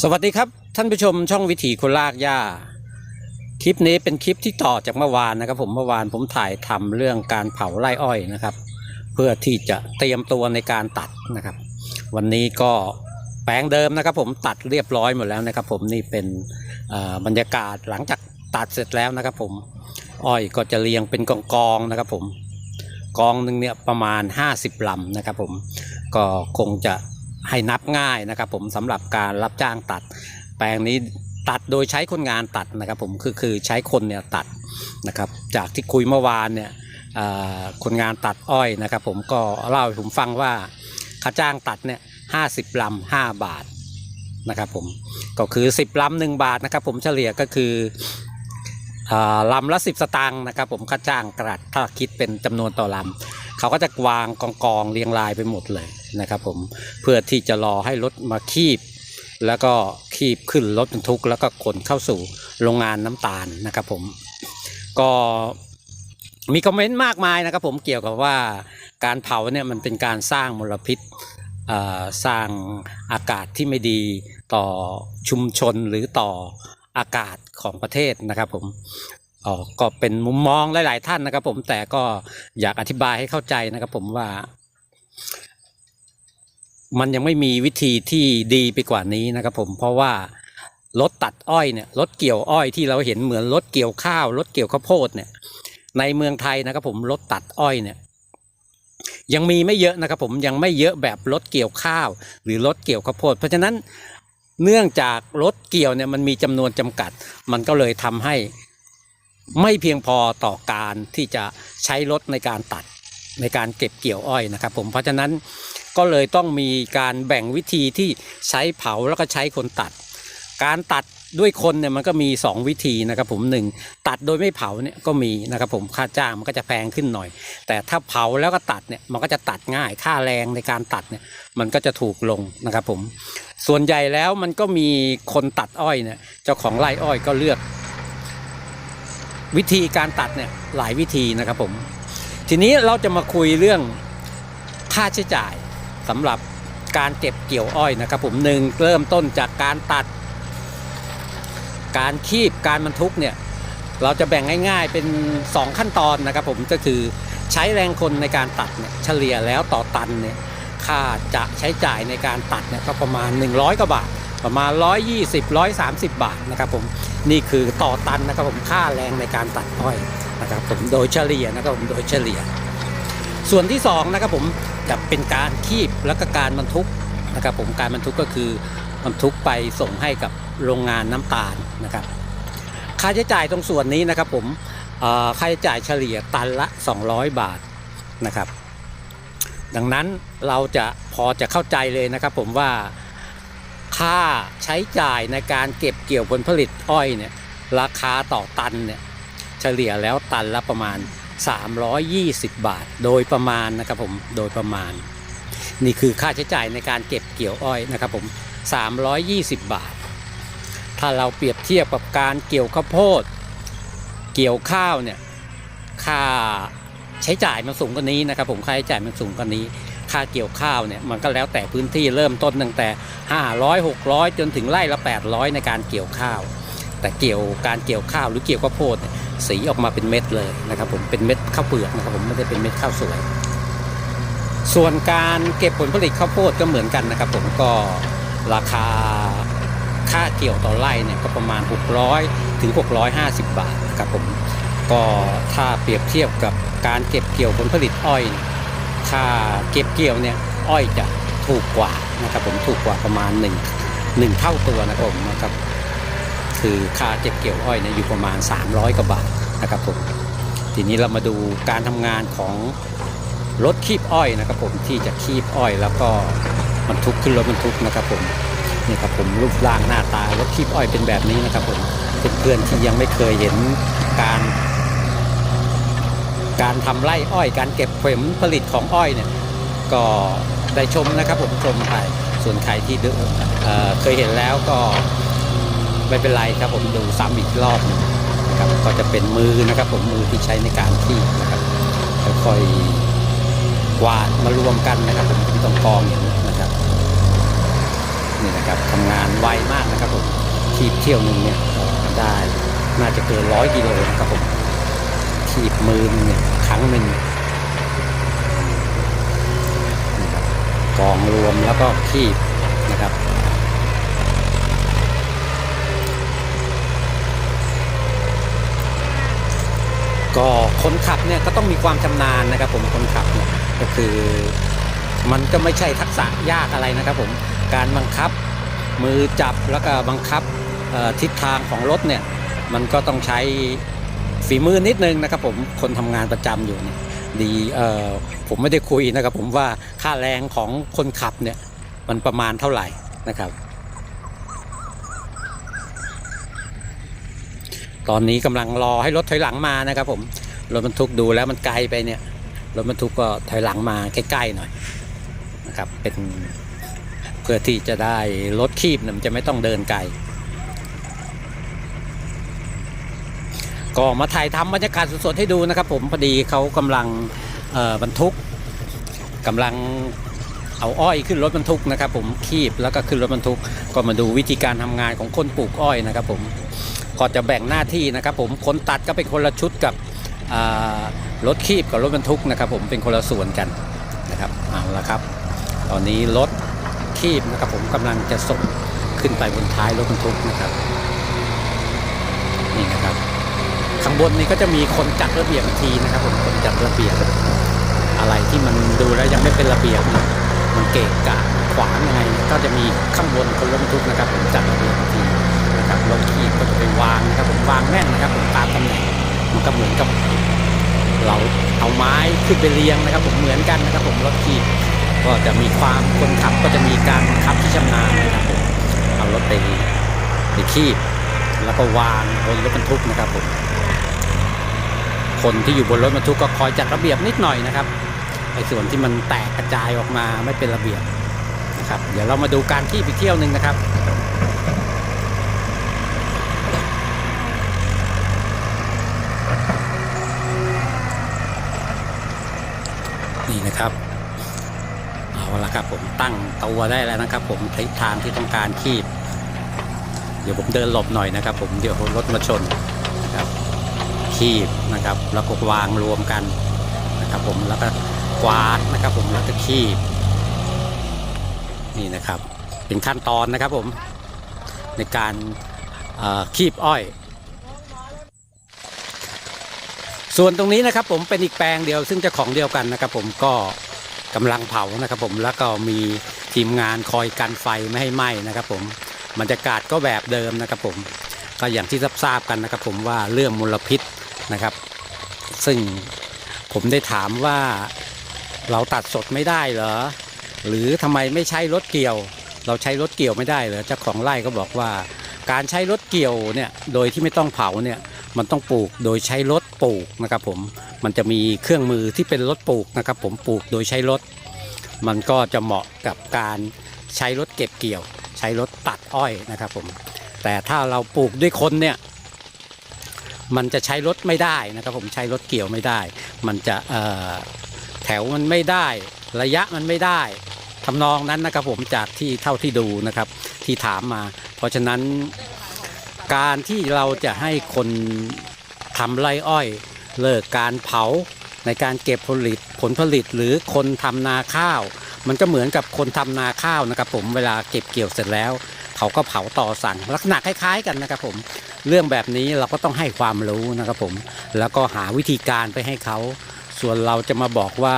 สวัสดีครับ ท่านผู้ชมช่องวิถีคนลากหญ้า คลิปนี้เป็นคลิปที่ต่อจากเมื่อวานนะครับ ผมเมื่อวานผมถ่ายทำเรื่องการเผาไร่อ้อยนะครับ เพื่อที่จะเตรียมตัวในการตัดนะครับ วันนี้ก็แปลงเดิมนะครับ ผมตัดเรียบร้อยหมดแล้วนะครับ ผมนี่เป็นบรรยากาศหลังจากตัดเสร็จแล้วนะครับ ผมอ้อยก็จะเรียงเป็นกองๆนะครับ ผมกองหนึ่งเนี่ยประมาณ 50ลำนะครับ ผมก็คงจะ ให้นับง่ายนะครับ ผมสำหรับการรับจ้างตัด แปลงนี้ตัดโดยใช้คนงานตัดนะครับ ผมคือคือใช้คนเนี่ยตัดนะครับ จากที่คุยเมื่อวานเนี่ยคนงานตัดอ้อยนะครับ ผมก็เล่าให้ผมฟังว่าค่าจ้างตัดเนี่ยห้าสิบลำห้าบาทนะครับผมก็คือสิบลำหนึ่งบาทนะครับผมเฉลี่ยก็คืออลำละสิบสตางค์นะครับผมค่าจ้างกระดถ้าคิดเป็นจำนวนต่อลำเขาก็จะวางกองกองเรียงรายไปหมดเลย นะครับผมเพื่อที่จะรอให้รถมาคีบ แล้วก็คีบขึ้นรถบรรทุก แล้วก็ขนเข้าสู่โรงงานน้ำตาลนะครับผมก็มีคอมเมนต์มากมายนะครับผมเกี่ยวกับว่าการเผาเนี่ยมันเป็นการสร้างมลพิษสร้างอากาศที่ไม่ดีต่อชุมชนหรือต่ออากาศของประเทศนะครับผมก็เป็นมุมมองหลาย ๆ ท่านนะครับผมแต่ก็อยากอธิบายให้เข้าใจนะครับผมว่า มันยังไม่มีวิธีที่ดีไปกว่านี้นะครับผมเพราะว่ารถตัดอ้อยเนี่ยรถเกี่ยวอ้อยที่เราเห็นเหมือนรถเกี่ยวข้าวรถเกี่ยวข้าวโพดเนี่ย ในเมืองไทยนะครับผมรถตัดอ้อยเนี่ย ยังมีไม่เยอะนะครับ ผมยังไม่เยอะแบบรถเกี่ยวข้าว หรือรถเกี่ยวข้าวโพด เพราะฉะนั้นเนื่องจากรถเกี่ยวเนี่ยมันมีจำนวนจำกัด มันก็เลยทำให้ไม่เพียงพอต่อการที่จะใช้รถในการตัดในการเก็บเกี่ยวอ้อยนะครับ ผมเพราะฉะนั้น ก็เลยต้องมีการแบ่งวิธีที่ใช้เผาแล้วก็ใช้คนตัด การตัดด้วยคนเนี่ยมันก็มี 2 วิธีนะครับผมหนึ่งตัดโดยไม่เผาเนี่ยก็มีนะครับผมค่าจ้างมันก็จะแพงขึ้นหน่อย แต่ถ้าเผาแล้วก็ตัดเนี่ยมันก็จะตัดง่ายค่าแรงในการตัดเนี่ยมันก็จะถูกลงนะครับผม ส่วนใหญ่แล้วมันก็มีคนตัดอ้อยเนี่ยเจ้าของไร่อ้อยก็เลือก วิธีการตัดเนี่ยหลายวิธีนะครับผม ทีนี้เราจะมาคุยเรื่องค่าใช้จ่าย สำหรับการเก็บเกี่ยวอ้อยนะครับ ผมหนึ่งเริ่มต้นจากการตัด การคีบการบรรทุกเนี่ยเราจะแบ่งง่ายๆเป็น 2 ขั้นตอนนะครับ ผมก็คือใช้แรงคนในการตัดเนี่ยเฉลี่ยแล้วต่อตันเนี่ยค่าจะใช้จ่ายในการตัดเนี่ยก็ประมาณ 100กว่าบาท ประมาณ 120 130 บาทนะครับผมนี่คือต่อตันนะครับผมค่าแรงในการตัดอ้อยนะครับผมโดยเฉลี่ยนะครับผมโดยเฉลี่ย ส่วนที่สองนะครับผม จะเป็นการคีบแล้วก็การบรรทุกนะครับผมการบรรทุกก็คือบรรทุกไปส่งให้กับโรงงานน้ำตาลนะครับ ค่าใช้จ่ายตรงส่วนนี้นะครับผมค่าใช้จ่ายเฉลี่ยตันละ 200 บาทนะครับ ดังนั้นเราจะพอจะเข้าใจเลยนะครับผมว่าค่าใช้จ่ายในการเก็บเกี่ยวผลผลิตอ้อยเนี่ยราคาต่อตันเนี่ยเฉลี่ยแล้วตันละประมาณ 320 บาท โดยประมาณนะครับผมโดยประมาณ นี่คือค่าใช้จ่ายในการเก็บเกี่ยวอ้อยนะครับผม 320 บาท ถ้าเราเปรียบเทียบกับการเกี่ยวข้าวโพด เกี่ยวข้าวเนี่ยค่าใช้จ่ายมันสูงกว่านี้นะครับผมค่าใช้จ่ายมันสูงกว่านี้ ค่าเกี่ยวข้าวเนี่ยมันก็แล้วแต่พื้นที่เริ่มต้นตั้งแต่ 500 600 จนถึงไร่ละ 800 ในการเกี่ยวข้าว แต่เกี่ยวการเกี่ยวข้าวหรือเกี่ยวข้าวโพดสีออกมาเป็นเม็ดเลยนะครับผมเป็นเม็ดข้าวเปลือกนะครับผมไม่ได้เป็นเม็ดข้าวสวย ส่วนการเก็บผลผลิตข้าวโพดก็เหมือนกันนะครับ ผมก็ราคาค่าเกี่ยวต่อไร่เนี่ยก็ประมาณ 600 ถึง 650 บาทนะครับผมก็ถ้าเปรียบเทียบกับการเก็บเกี่ยวผลผลิตอ้อยเนี่ยค่าเก็บเกี่ยวเนี่ยอ้อยจะถูกกว่านะครับผมถูกกว่าประมาณ1 1เท่าตัวนะครับผมนะครับ คือค่าเก็บเกี่ยวอ้อยเนี่ยอยู่ประมาณ 300 กว่าบาทนะครับผมทีนี้เรามาดูการทำงานของรถคีบอ้อยนะครับผมที่จะคีบอ้อย แล้วก็บรรทุกขึ้นรถบรรทุกนะครับผมนี่ครับผมรูปร่างหน้าตารถคีบอ้อยเป็นแบบนี้นะครับผมเพื่อนๆที่ยังไม่เคยเห็นการ การทำไร่อ้อย การเก็บผลผลิตของอ้อยเนี่ยก็ได้ชมนะครับผมชมไปส่วนใครที่เเคยเห็นแล้วก็ ไม่เป็นไรครับผมดูซ้ำอีกรอบหนึงนะครับก็จะเป็นมือนะครับ ผมมือที่ใช้ในการที่นะครับค่อยๆวาดมารวมกันนะครับ ผมเป็นกองกองอย่างนี้นะครับนี่นะครับทำงานไวมากนะครับผมขีบเที่ยวหนึ่งเนี่ยได้น่าจะเกินร้อยกิโลนะครับผมขีบมือนเนี่ยครั้งหนึ่งกองรวมแล้วก็ขีบนะครับ ก็คนขับเนี่ยก็ต้องมีความชำนาญนะครับ ผมคนขับเนี่ยก็คือมันก็ไม่ใช่ทักษะยากอะไรนะครับ ผมการบังคับมือจับแล้วก็บังคับทิศทางของรถเนี่ยมันก็ต้องใช้ฝีมือนิดนึงนะครับ ผมคนทำงานประจำอยู่เนี่ยดีเออผมไม่ได้คุยนะครับ ผมว่าค่าแรงของคนขับเนี่ยมันประมาณเท่าไหร่นะครับ ตอนนี้กำลังรอให้รถถอยหลังมานะครับ ผมรถบรรทุกดูแล้วมันไกลไปเนี่ยรถบรรทุกก็ถอยหลังมาใกล้ๆหน่อยนะครับ เป็นเพื่อที่จะได้รถคีบเนี่ยมันจะไม่ต้องเดินไกลก็มาถ่ายทำบรรยากาศสดๆให้ดูนะครับ ผมพอดีเขากำลังบรรทุกกำลังเอาอ้อยขึ้นรถบรรทุกนะครับ ผมคีบแล้วก็ขึ้นรถบรรทุก ก็มาดูวิธีการทำงานของคนปลูกอ้อยนะครับ ผม ก็จะแบ่งหน้าที่นะครับผมคนตัดก็เป็นคนละชุดกับรถคีบกับรถบรรทุกนะครับ ผมเป็นคนละส่วนกันนะครับเอาละครับ ตอนนี้รถคีบนะครับผมกำลังจะส่งขึ้นไปบนท้ายรถบรรทุกนะครับนี่นะครับข้างบนนี้ก็จะมีคนจัดระเบียบอีกทีนะครับ ผมคนจัดระเบียบอะไรที่มันดูแล้วยังไม่เป็นระเบียบมันเกะกะขวางยังไงก็จะมีข้างบนคนรถบรรทุกนะครับ ผมจัดระเบียบอีกที นะครับรถขีบก็จะไปวางนะครับผมวางแน่นนะครับผมตามตำแหน่งมันก็เหมือนกับ เราเอาไม้ขึ้นไปเรียงนะครับ ผมเหมือนกันนะครับ ผมรถขีบก็จะมีความคนขับก็จะมีการบับที่ชำนาญนะครับผมเอารถไปไปขีบแล้วก็วางบนรถบรรทุกนะครับผมคนที่อยู่บนรถบรรทุกก็คอยจัดระเบียบนิดหน่อยนะครับไอ้ส่วนที่มันแตกกระจายออกมาไม่เป็นระเบียบนะครับ เดี๋ยวเรามาดูการขีบอีกเที่ยวหนึ่งนะครับ นี่นะครับเอาละครับผมตั้งตัวได้แล้วนะครับ ผมทิศทางที่ต้องการคีบเดี๋ยวผมเดินหลบหน่อยนะครับ ผมเดี๋ยวรถมาชนนะครับคีบนะครับ แล้วก็วางรวมกันนะครับ ผมแล้วก็กวาดนะครับ ผมแล้วก็คีบนี่นะครับ เป็นขั้นตอนนะครับผมในการเอ่อคีบอ้อย ส่วนตรงนี้นะครับผมเป็นอีกแปลงเดียว ซึ่งเจะของเดียวกันนะครับผมก็กำลังเผานะครับผมแล้วก็มีทีมงานคอยกันไฟไม่ให้ไหม้นะครับผมบรรยากาศก็แบบเดิมนะครับผมก็อย่างที่ทราบกันนะครับผมว่าเรื่องมลพิษนะครับ ซึ่งผมได้ถามว่าเราตัดสดไม่ได้เหรอ หรือทำไมไม่ใช้รถเกี่ยว เราใช้รถเกี่ยวไม่ได้เหรอเจ้าของไร่ก็บอกว่า การใช้รถเกี่ยวเนี่ยโดยที่ไม่ต้องเผาเนี่ย มันต้องปลูกโดยใช้รถปลูกนะครับผมมันจะมีเครื่องมือที่เป็นรถปลูกนะครับ ผมปลูกโดยใช้รถ มันก็จะเหมาะกับการใช้รถเก็บเกี่ยว ใช้รถตัดอ้อยนะครับผมแต่ถ้าเราปลูกด้วยคนเนี่ยมันจะใช้รถไม่ได้นะครับผมใช้รถเกี่ยวไม่ได้ มันจะแถวมันไม่ได้ ระยะมันไม่ได้ทำนองนั้นนะครับผมจากที่เท่าที่ดูนะครับที่ถามมา เพราะฉะนั้น การที่เราจะให้คนทำไรอ้อย เลิกการเผาในการเก็บผลิตผลผลิตหรือคนทำนาข้าว มันก็เหมือนกับคนทำนาข้าวนะครับ ผมเวลาเก็บเกี่ยวเสร็จแล้ว เขาก็เผาต่อสั่งลักษณะคล้าย ๆ กันนะครับผมเรื่องแบบนี้เราก็ต้องให้ความรู้นะครับผมแล้วก็หาวิธีการไปให้เขา ส่วนเราจะมาบอกว่า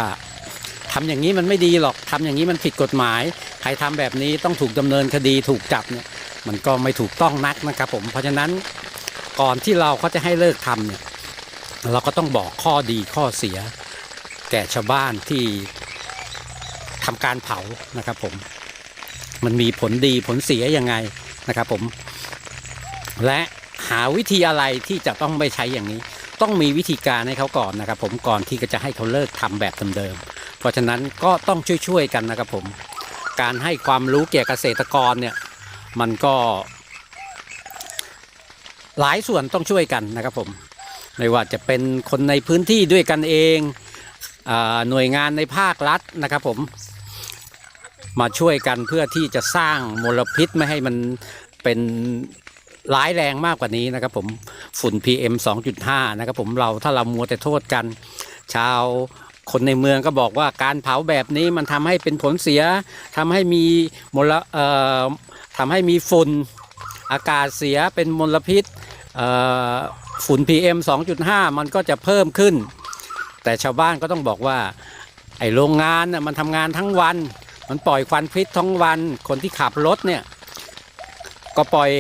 ทำอย่างนี้มันไม่ดีหรอกทำอย่างนี้มันผิดกฎหมาย ใครทำแบบนี้ต้องถูกดำเนินคดีถูกจับเนี่ย มันก็ไม่ถูกต้องนักนะครับผมเพราะฉะนั้นก่อนที่เราเขาจะให้เลิกทำเนี่ยเราก็ต้องบอกข้อดีข้อเสีย แก่ชาวบ้านที่ทำการเผานะครับผมมันมีผลดีผลเสียยังไงนะครับผม และหาวิธีอะไรที่จะต้องไม่ใช้อย่างนี้ ต้องมีวิธีการให้เขาก่อนนะครับ ผมก่อนที่จะให้เขาเลิกทำแบบเดิมๆเพราะฉะนั้นก็ต้องช่วยๆกันนะครับผม การให้ความรู้เกี่ยวกับเกษตรกรเนี่ย มันก็หลายส่วนต้องช่วยกันนะครับผมไม่ว่าจะเป็นคนในพื้นที่ด้วยกันเองอหน่วยงานในภาครัฐนะครับผมมาช่วยกันเพื่อที่จะสร้างมลพิษไม่ให้มันเป็นร้ายแรงมากกว่านี้นะครับผมฝุ่น PM 2.5 นะครับผมเราถ้าเรามัวแต่โทษกัน ชาว คนในเมืองก็บอกว่าการเผาแบบนี้มันทำให้เป็นผลเสียทำให้มีมลเอ่อทำให้มีฝุ่นอากาศเสียเป็นมลพิษเอ่อฝุ่น PM 2.5 มันก็จะเพิ่มขึ้น แต่ชาวบ้านก็ต้องบอกว่าไอ้โรงงานน่ะมันทำงานทั้งวัน มันปล่อยควันพิษทั้งวัน คนที่ขับรถเนี่ยก็ปล่อย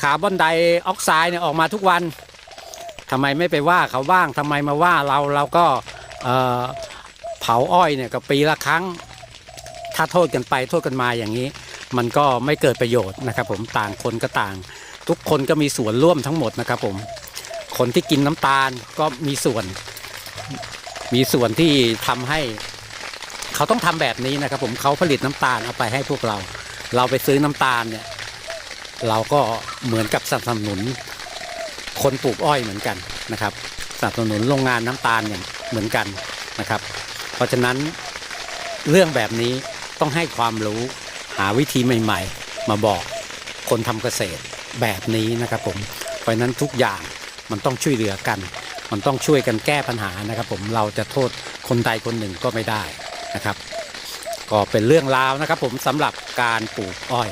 คาร์บอนไดออกไซด์เนี่ยออกมาทุกวันทำไมไม่ไปว่าเขาบ้างทำไมมาว่าเราเราก็ เผาอ้อยเนี่ยก็ปีละครั้ง ถ้าโทษกันไปโทษกันมาอย่างนี้ มันก็ไม่เกิดประโยชน์นะครับ ผมต่างคนก็ต่าง ทุกคนก็มีส่วนร่วมทั้งหมดนะครับ ผมคนที่กินน้ำตาลก็มีส่วน มีส่วนที่ทำให้ เขาต้องทำแบบนี้นะครับ ผมเขาผลิตน้ำตาลเอาไปให้พวกเรา เราไปซื้อน้ำตาลเนี่ย เราก็เหมือนกับสนับสนุน คนปลูกอ้อยเหมือนกันนะครับสนับสนุนโรงงานน้ำตาลเนี่ยเหมือนกันนะครับ ราะฉะนั้นเรื่องแบบนี้ต้องให้ความรู้หาวิธีใหม่ ๆ มาบอกคนทำเกษตรแบบนี้นะครับผมเพราะฉะนั้นทุกอย่างมันต้องช่วยเหลือกัน มันต้องช่วยกันแก้ปัญหานะครับ ผมเราจะโทษคนใดคนหนึ่งก็ไม่ได้นะครับ ก็เป็นเรื่องราวนะครับ ผมสำหรับการปลูกอ้อย